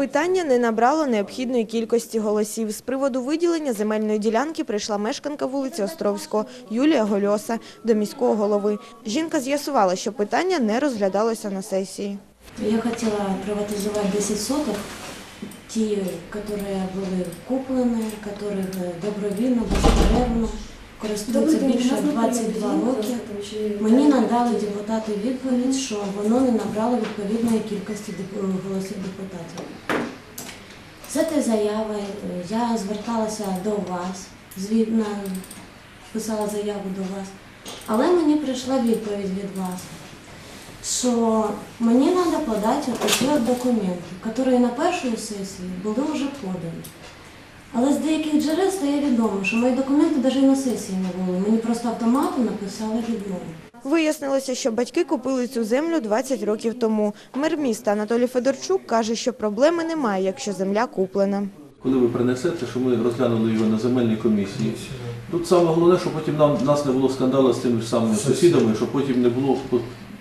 Питання не набрало необхідної кількості голосів. З приводу виділення земельної ділянки прийшла мешканка вулиці Островського Юлія Гольоса до міського голови. Жінка з'ясувала, що питання не розглядалося на сесії. Я хотела приватизовать 10 соток, ті, которые були куплені, которых добровільно, безперервно користуються більше 22 роки. Мені надали депутати відповідь, що воно не набрало відповідної кількості голосів депутатів. З цією заявою е, я зверталася до вас, звідно писала заяву до вас, але мені прийшла відповідь від вас, що мені треба подати от документи, які на першій сесії були вже подані. Але з деяких джерел стає відомо, що мої документи навіть на сесії не були. Мені просто автоматом написали відмову. Вияснилося, що батьки купили цю землю 20 років тому. Мер міста Анатолій Федорчук каже, що проблеми немає, якщо земля куплена. Коли ви принесете, що ми розглянули його на земельній комісії, тут саме головне, щоб потім нам нас не було скандалу з тими ж самими сусідами, щоб потім не було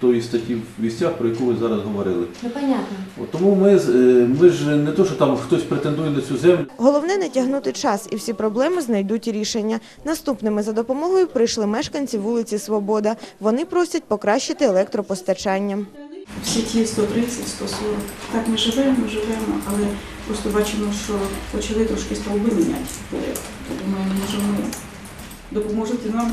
тої статті в вістях, про яку ви зараз говорили. Ну, понятно. От тому ми, з- е, ми ж не то, що там хтось претендує на цю землю. Головне не тягнути час, і всі проблеми знайдуть рішення. Наступними за допомогою прийшли мешканці вулиці Свобода. Вони просять покращити електропостачання. В сіті 130, 140. Так ми живемо, ми живемо, але просто бачимо, що почали трошки стовби міняти вперед. То думаю, може ми допоможете нам.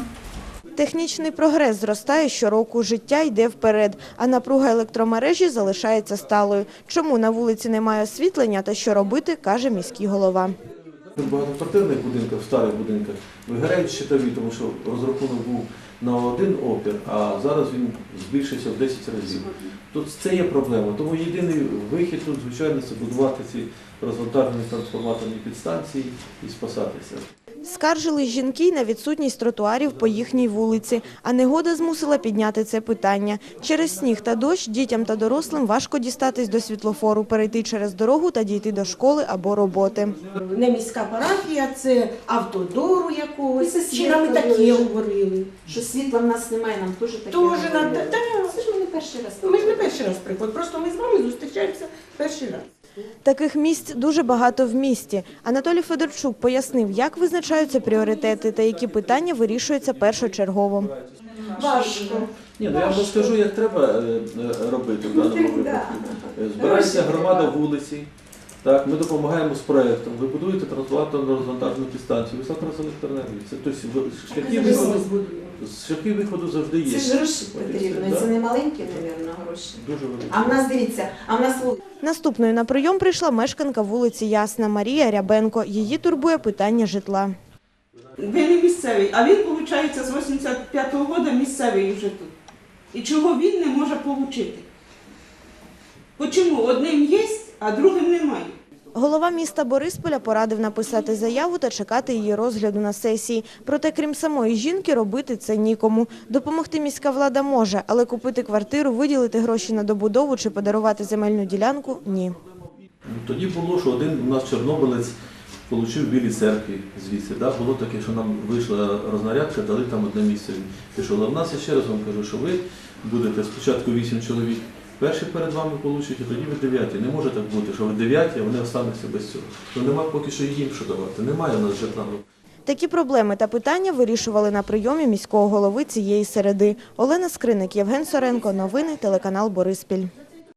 Технічний прогрес зростає щороку, життя йде вперед, а напруга електромережі залишається сталою. Чому на вулиці немає освітлення та що робити, каже міський голова. В багатоквартирних будинках, в старих будинках виграють щитові, тому що розрахунок був на один опір, а зараз він збільшився в 10 разів. Тут це є проблема. Тому єдиний вихід тут, звичайно, це будувати ці розвантажені трансформаторні підстанції і спасатися. Скаржились жінки на відсутність тротуарів по їхній вулиці, а негода змусила підняти це питання. Через сніг та дощ дітям та дорослим важко дістатись до світлофору, перейти через дорогу та дійти до школи або роботи. не міська парафія, це автодору якогось. Чи нам і говорила, говорили? Що світла в нас немає, нам теж таке. Тоже на говорили. та, Це ж ми не перший раз. ми ж не перший раз приходимо, просто ми з вами зустрічаємося перший раз. Таких місць дуже багато в місті. Анатолій Федорчук пояснив, як визначаються пріоритети та які питання вирішуються першочергово. Важко. Ні, ну я вам розкажу, як треба е, е, робити в даному випадку. Е, Збирається громада вулиці. Так, ми допомагаємо з проєктом. Ви будуєте трансформаторну розвантажну підстанцію, ви завтра з електроенергії. Це тобто шляхи виходу, шляхи виходу завжди є. Це ж гроші От потрібно, це не маленькі, мабуть, гроші. Дуже великі. А в нас дивіться, а в нас. Наступною на прийом прийшла мешканка вулиці Ясна Марія Рябенко. Її турбує питання житла. Ви не місцевий, а він, виходить, з 85-го року місцевий вже тут. І чого він не може отримати? Чому одним є, а другим немає? Голова міста Борисполя порадив написати заяву та чекати її розгляду на сесії. Проте, крім самої жінки, робити це нікому. Допомогти міська влада може, але купити квартиру, виділити гроші на добудову чи подарувати земельну ділянку – ні. Ну, Тоді було, що один у нас чорнобилець отримав в Білій церкві звідси. Да? Було таке, що нам вийшла рознарядка, дали там одне місце. Пішов. А в нас, я ще раз вам кажу, що ви будете спочатку вісім чоловік, перші перед вами получать, а тоді ви дев'яті. Не може так бути, що ви дев'яті, а вони остануться без цього. То нема поки що їм що давати. Немає у нас житла. Ну, Такі проблеми та питання вирішували на прийомі міського голови цієї середи. Олена Скриник, Євген Соренко. Новини телеканал Бориспіль.